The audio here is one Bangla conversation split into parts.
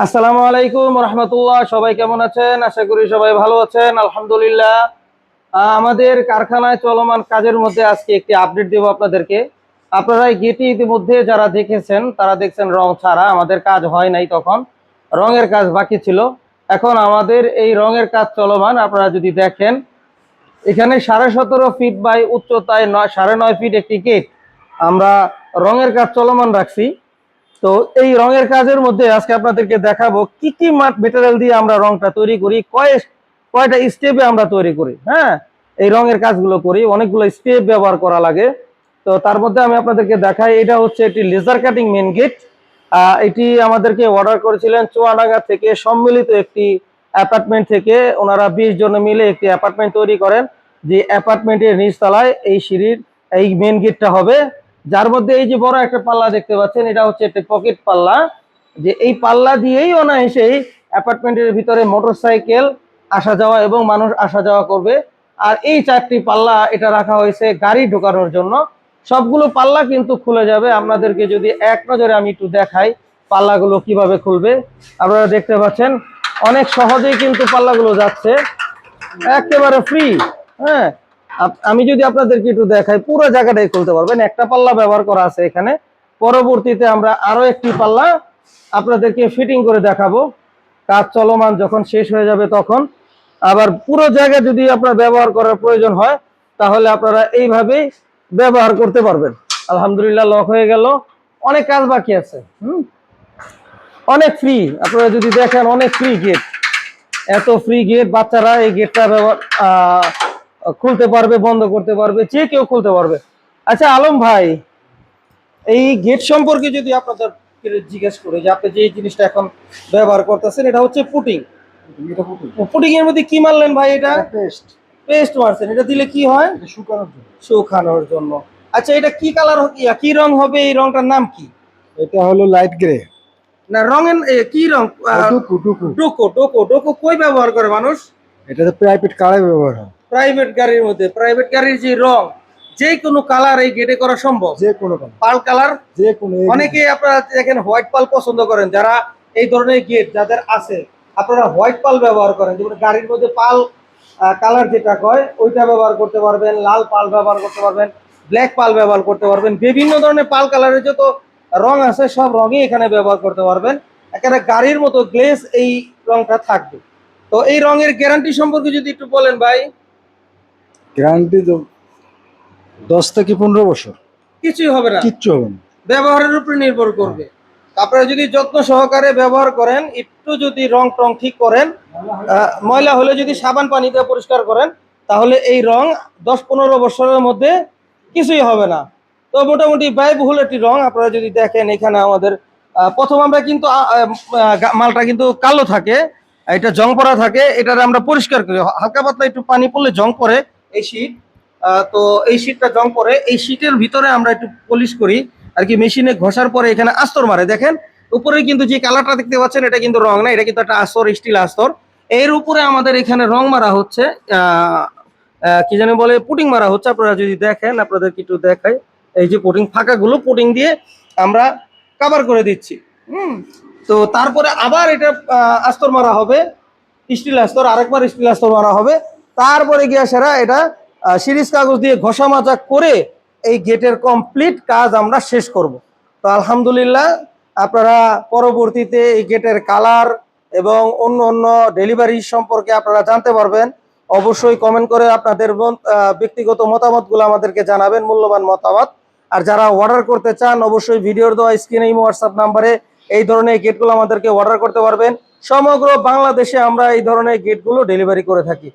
আসসালামু আলাইকুম রহমতুল্লাহ। সবাই কেমন আছেন? আশা করি সবাই ভালো আছেন। আলহামদুলিল্লাহ। আমাদের কারখানায় চলমান কাজের মধ্যে আজকে একটি আপডেট দেব আপনাদেরকে। আপনারা গেটি ইতিমধ্যে যারা দেখেছেন, তারা দেখছেন রং ছাড়া আমাদের কাজ হয় নাই তখন। রঙের কাজ বাকি ছিল। এখন আমাদের এই রঙের কাজ চলমান, আপনারা যদি দেখেন। এখানে সাড়ে সতেরো ফিট বাই উচ্চতায় নয়, সাড়ে নয় ফিট একটি গেট আমরা রঙের কাজ চলমান রাখছি। তো এই রঙের কাজের মধ্যে আজকে আপনাদেরকে দেখাবো কি কি মেটেরিয়াল দিয়ে আমরা রংটা তৈরি করি, কয় কয়টা স্টেপে আমরা তৈরি করি হ্যাঁ? এই রঙের কাজগুলো করি, অনেকগুলো স্টেপ ব্যবহার করা লাগে। তো তার মধ্যে আমি আপনাদেরকে দেখাই, এটা হচ্ছে একটি লেজার কাটিং মেন গেট এটি আমাদেরকে অর্ডার করেছিলেন চুয়াডাঙ্গা থেকে সম্মিলিত একটি অ্যাপার্টমেন্ট থেকে। ওনারা বিশ জন মিলে একটি অ্যাপার্টমেন্ট তৈরি করেন। যে অ্যাপার্টমেন্টের নিচতলায় এই সিঁড়ির, এই মেন গেটটা হবে। যার মধ্যে এই যে বড় একটা পাল্লা দেখতে পাচ্ছেন, এটা হচ্ছে একটা পকেট পাল্লা। যে এই পাল্লা দিয়েই অনায়াসেই অ্যাপার্টমেন্টের ভিতরে মোটরসাইকেল আসা যাওয়া এবং মানুষ আসা যাওয়া করবে। আর এই চারটি পাল্লা এটা রাখা হয়েছে গাড়ি ঢোকানোর জন্য। সবগুলো পাল্লা কিন্তু খুলে যাবে। আপনাদেরকে যদি এক নজরে আমি একটু দেখাই পাল্লাগুলো কীভাবে খুলবে। আপনারা দেখতে পাচ্ছেন, অনেক সহজেই কিন্তু পাল্লাগুলো যাচ্ছে। একেবারে ফ্রি হ্যাঁ। আমি যদি আপনাদেরকে একটু দেখাই, পুরো জায়গাটাই খুলতে পারবেন। একটা পাল্লা ব্যবহার করা আছে এখানে। পরবর্তীতে আমরা আরও একটি পাল্লা আপনাদেরকে ফিটিং করে দেখাবো। কাজ চলমান যখন শেষ হয়ে যাবে তখন। আবার পুরো জায়গা যদি আপনার ব্যবহার করার প্রয়োজন হয়, তাহলে আপনারা এইভাবেই ব্যবহার করতে পারবেন। আলহামদুলিল্লাহ লক হয়ে গেল। অনেক কাজ বাকি আছে, হুম? অনেক ফ্রি আপনারা যদি দেখেন, অনেক ফ্রি গেট এত ফ্রি গেট বাচ্চারা এই গেটটা ব্যবহার খুলতে পারবে বন্ধ করতে পারবে যে কেউ খুলতে পারবে। আচ্ছা আলম ভাই এই গেট সম্পর্কে যদি আপনাদের জিজ্ঞেস করে যে আপনি যে জিনিসটা এখন ব্যবহার করতেছেন এটা হচ্ছে পুটিং পুটিং এর মধ্যে কি মারলেন ভাই এটা? পেস্ট পেস্ট মারছেন। এটা দিলে কি হয়? শুকানোর জন্য। শুকানোর জন্য। আচ্ছা এটা কি কালার কি রং হবে? এই রংটার নাম কি? এটা হলো লাইট গ্রে না রঙের কি রং? আহ, টুকু টুকু ডোকো ডোকো ডোকো কই ব্যবহার করে মানুষ? এটা তো প্রাইভেট কারে ব্যবহার হয়। প্রাইভেট গাড়ির মধ্যে প্রাইভেট গাড়ির যে রং যে কোনো কালার এই গেটে করা সম্ভব। যে কোনো পাল কালার যে কোনো অনেকে আপনারা দেখেন হোয়াইট পাল পছন্দ করেন যারা এই ধরনের গেট যাদের আছে আপনারা হোয়াইট পাল ব্যবহার করেন যেমন গাড়ির মধ্যে পাল কালার যেটা কয় ওইটা ব্যবহার করতে পারবেন লাল পাল ব্যবহার করতে পারবেন ব্ল্যাক পাল ব্যবহার করতে পারবেন বিভিন্ন ধরনের পাল কালারের যত রং আছে সব রঙই এখানে ব্যবহার করতে পারবেন। এখানে গাড়ির মতো গ্লেস এই রংটা থাকবে। তো এই রঙের গ্যারান্টি সম্পর্কে যদি একটু বলেন ভাই। গ্যারান্টি দশ থেকে পনেরো বছর। কিছুই হবে না। কিচ্ছু হবে না। ব্যবহারের উপরে নির্ভর করবে। আপনারা যদি যত্ন সহকারে ব্যবহার করেন একটু যদি রং টং ঠিক করেন ময়লা হলে যদি সাবান পানি দিয়ে পরিষ্কার করেন তাহলে এই রং দশ পনেরো বছরের মধ্যে কিছুই হবে না। তো মোটামুটি ব্যয়বহুল একটি রং আপনারা যদি দেখেন এখানে আমাদের প্রথম আমরা কিন্তু মালটা কিন্তু কালো থাকে এটা জং পড়া থাকে এটা আমরা পরিষ্কার করি। হালকা পাতলা একটু পানি পড়লে জং পড়ে এই শীট তো এই শীটটা জং পড়ে এই শীটের ভিতরে আমরা একটু পলিশ করি। আর কি মেশিনে ঘষার পরে এখানে আস্তর মারে, দেখেন? উপরে কিন্তু যে কালারটা দেখতে পাচ্ছেন, এটা কিন্তু রং না, এটা কিন্তু একটা আস্তর স্টিল আস্তর। এর উপরে আমাদের এখানে রং মারা হচ্ছে কি জানি বলে পুটিং মারা হচ্ছে। আপনারা যদি দেখেন, আপনাদেরকে একটু দেখাই। এই যে পুটিং ফাঁকাগুলো পুটিং দিয়ে আমরা কাভার করে দিচ্ছি। হুম? তো তারপরে আবার এটা আস্তর মারা হবে স্টিল আস্তর, আরেকবার স্টিল আস্তর মারা হবে। তারপরে গিয়ে সেরা এটা সিরিজ কাগজ দিয়ে ঘষা মাজা করে এই গেটের কমপ্লিট কাজ আমরা শেষ করব। তো আলহামদুলিল্লাহ, আপনারা পরবর্তীতে এই গেটের কালার এবং অন্য অন্য ডেলিভারি সম্পর্কে আপনারা জানতে পারবেন। অবশ্যই কমেন্ট করে আপনাদের ব্যক্তিগত মতামতগুলো আমাদেরকে জানাবেন, মূল্যবান মতামত। আর যারা অর্ডার করতে চান, অবশ্যই ভিডিওর দেওয়া স্ক্রিনে ইমো হোয়াটসঅ্যাপ নাম্বারে এই ধরনের গেটগুলো আমাদেরকে অর্ডার করতে পারবেন। সমগ্র বাংলাদেশে আমরা এই ধরনের গেটগুলো ডেলিভারি করে থাকি।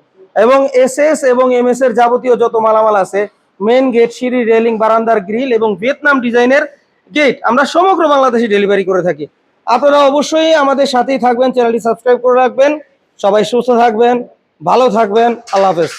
এবং এসএস এবং এমএস এর যাবতীয় যত মালামাল আছে মেন গেট সিঁড়ি রেলিং বারান্দার গ্রিল এবং ভিয়েতনাম ডিজাইনের গেট আমরা সমগ্র বাংলাদেশে ডেলিভারি করে থাকি। আপনারা অবশ্যই আমাদের সাথেই থাকবেন চ্যানেলটি সাবস্ক্রাইব করে রাখবেন। সবাই সুস্থ থাকবেন, ভালো থাকবেন। আল্লাহ হাফেজ।